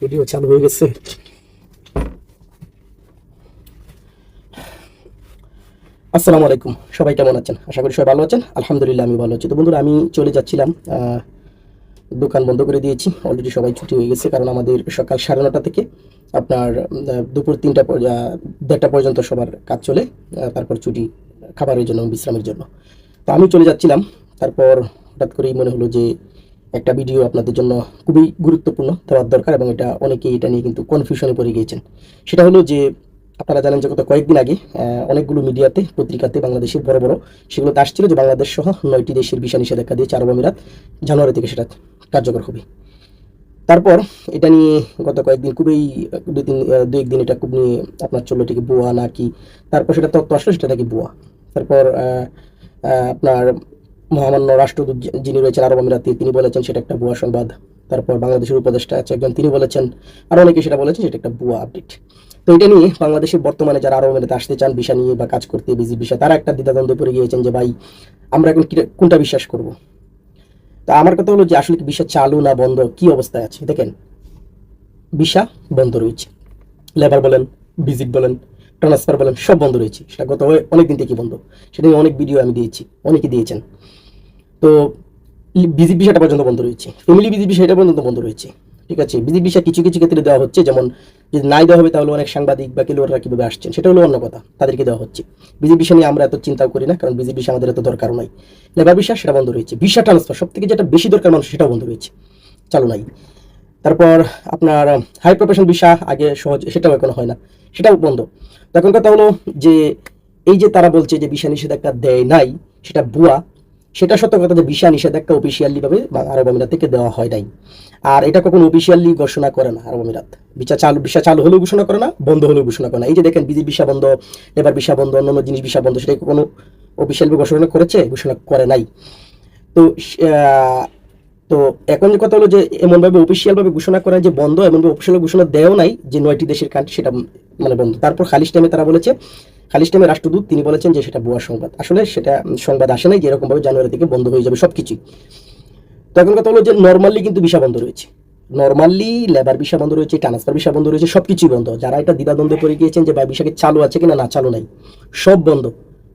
Video চালু হয়ে গেছে। আসসালামু আলাইকুম, সবাই কেমন আছেন? আশা করি সবাই ভালো আছেন। আলহামদুলিল্লাহ, আমি ভালো আছি। তো বন্ধুরা, আমি চলে যাচ্ছিলাম দোকান বন্ধ করে দিয়েছি। অলরেডি সবাই ছুটি হয়ে গেছে, কারণ আমাদের সকাল সাড়ে নটা থেকে আপনার দুপুর তিনটা দেড়টা পর্যন্ত সবার কাজ চলে তারপর ছুটি, খাবারের জন্য, বিশ্রামের জন্য। তো আমি চলে যাচ্ছিলাম, তারপর হঠাৎ করেই মনে হলো যে একটা ভিডিও আপনাদের জন্য খুবই গুরুত্বপূর্ণ দেওয়ার দরকার এবং এটা অনেকেই এটা নিয়ে কিন্তু কনফিউশনে পড়ে গিয়েছেন। সেটা হলো যে, আপনারা জানেন যে গত কয়েকদিন আগে অনেকগুলো মিডিয়াতে, পত্রিকাতে বাংলাদেশের বড় বড় সেগুলোতে আসছিল যে বাংলাদেশ সহ নয়টি দেশের ভিসা নিষেধাজ্ঞা দিয়েছে আরব আমিরাত জানুয়ারি থেকে সেটা কার্যকর হবে। তারপর এটা নিয়ে গত কয়েকদিন খুবই, দুই তিন দুই একদিন এটা খুব নিয়ে আপনার চলল এটাকে বুয়া নাকি, তারপর সেটা তত্ত্ব আসলো সেটা নাকি বুয়া। তারপর আপনার মহামান্য রাষ্ট্রদূত যিনি রয়েছেন আরব আমিরাতে, তিনি বলেছেন সেটা একটা ভুয়া সংবাদ। তারপর বাংলাদেশের উপদেষ্টা আছে একজন, তিনি বলেছেন, আর অনেকে সেটা বলেছেন, সেটা একটা ভুয়া আপডেট। তো এটা নিয়ে বাংলাদেশের বর্তমানে যারা আরব আমিরাতে আসতে চান, ভিসা নিয়ে বা কাজ করতে, বিজি ভিসা, তারা একটা দ্বিধাদ্বন্দ্বে পড়ে গিয়েছেন যে, ভাই, আমরা এখন কোনটা বিশ্বাস করব? তা আমার কথা হলো যে, আসলে কি ভিসা চালু না বন্ধ, কি অবস্থায় আছে? দেখেন, ভিসা বন্ধ রয়েছে। লেবার বলেন, ভিজিট বলেন, ট্রান্সফার বলেন, সব বন্ধ রয়েছে। সেটা গত অনেক দিন থেকে বন্ধ। সেটা নিয়ে অনেক ভিডিও আমি দিয়েছি, অনেকে দিয়েছেন। তো বিজি বিষয়টা পর্যন্ত বন্ধ রয়েছে। ফ্যামিলি বিজি বিষয়টা পর্যন্ত বন্ধ রয়েছে। ঠিক আছে? বিজি বিষয় কিছু কিছু ক্ষেত্রে দেওয়া হচ্ছে। যেমন যদি নাই দেওয়া হবে, তাহলে অনেক সাংবাদিক বা খেলোয়াড়রা কীভাবে আসছেন, সেটা হলো অন্য কথা। তাদেরকে দেওয়া হচ্ছে। বিজি বিষয় নিয়ে আমরা এত চিন্তাও করি না, কারণ বিজি বিষয় আমাদের এত দরকার নাই। লেবার বিষয় সেটা বন্ধ রয়েছে। ভিসা ট্রান্সফার সব থেকে যেটা বেশি দরকার মানুষ সেটাও বন্ধ রয়েছে। চালু নাই। তারপর আপনার হাই প্রফেশন ভিসা আগে সহজ, সেটাও এখন হয় না। সেটাও বন্ধ। তো এখন কথা হলো যে, এই যে তারা বলছে যে ভিসা নিষেধাজ্ঞা দেয় নাই, সেটা ভুয়া সেটা সত্য কথা যে ভিসা নিষেধাজ্ঞা অফিসিয়ালি ভাবে আরব আমিরাত থেকে দেওয়া হয় নাই। আর এটা কখনো অফিসিয়ালি ঘোষণা করে না আরব আমিরাত। ভিসা চালু ভিসা চালু হলেও ঘোষণা করে না, বন্ধ হলেও ঘোষণা করে না। এই যে দেখেন, বিজি ভিসা বন্ধ এবার ভিসা বন্ধ, অন্যান্য জিনিস ভিসা বন্ধ, সেটা কখনো অফিসিয়ালি ঘোষণা করেছে? ঘোষণা করে নাই। তো তো এখন যে কথা হলো যে এমনভাবে অফিসিয়াল ভাবে ঘোষণা করা যে বন্ধ, এমনভাবে অফিসিয়াল ঘোষণা দেও নাই যে নয়টি দেশের কান্ট্রি সেটা মানে বন্ধ। তারপর খালিস টাইমে তারা বলেছে খালিস টাইমে রাষ্ট্রদূত তিনি বলেছেন যে সেটা ভুয়া সংবাদ। আসলে সেটা সংবাদ আসে নাই যে এরকম ভাবে জানুয়ারি থেকে বন্ধ হয়ে যাবে সবকিছুই। তো এখন কথা হলো যে নর্মালি কিন্তু ভিসা বন্ধ রয়েছে। নর্মালি লেবার ভিসা বন্ধ রয়েছে ট্রান্সফার ভিসা বন্ধ রয়েছে, সবকিছুই বন্ধ। যারা এটা দ্বিধাদ্বন্দ্বে পড়ে গিয়েছেন যে ভাই ভিসাকে চালু আছে কিনা না চালু নাই, সব বন্ধ।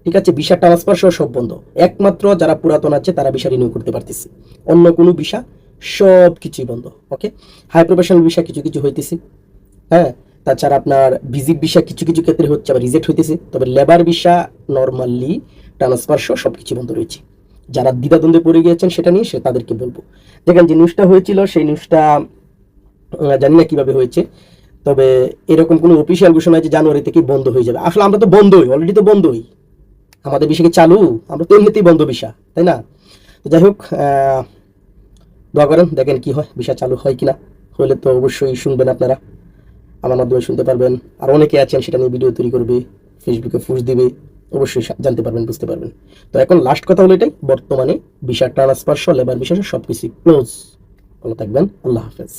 ঠিক আছে ভিসা ট্রান্সফার সহ সব বন্ধ। একমাত্র যারা পুরাতন আছে তারা ভিসা রিনিউ করতে পারতেছে। অন্য কোনো ভিসা সব কিছুই বন্ধ। ওকে হাই প্রফেশনাল ভিসা কিছু কিছু হইতেছে। হ্যাঁ? তাছাড়া আপনার ভিজিট ভিসা কিছু কিছু ক্ষেত্রে হচ্ছে আবার রিজেক্ট হইতেছে। তবে লেবার ভিসা নর্মালি ট্রান্সফার সহ সব কিছু বন্ধ রয়েছে। যারা দ্বিধাদ্বন্দ্বে পড়ে গিয়েছেন সেটা নিয়ে সে তাদেরকে বলব। দেখেন যে নিউজটা হয়েছিল, সেই নিউজটা জানি না কীভাবে হয়েছে। তবে এরকম কোনো অফিসিয়াল ঘোষণা যে জানুয়ারি থেকে বন্ধ হয়ে যাবে। আসলে আমরা তো বন্ধই অলরেডি তো বন্ধই। আমাদের বিষয়কে চালু? আমরা তো এমনিতেই বন্ধ বিষা তাই না? তো যাই হোক দোয়া করেন, দেখেন কি হয় বিষা চালু হয় কিনা। হলে তো অবশ্যই শুনবেন আপনারা। আমার মাধ্যমে শুনতে পারবেন। আর অনেকে আছেন, সেটা নিয়ে ভিডিও তৈরি করবে ফেসবুকে ফুস দিবে, অবশ্যই জানতে পারবেন, বুঝতে পারবেন। তো এখন লাস্ট কথা হলো এটাই, বর্তমানে ভিসা ট্রান্সফার সহ লেবার বিষয় সব কিছু ক্লোজ ভালো থাকবেন, আল্লাহ হাফেজ।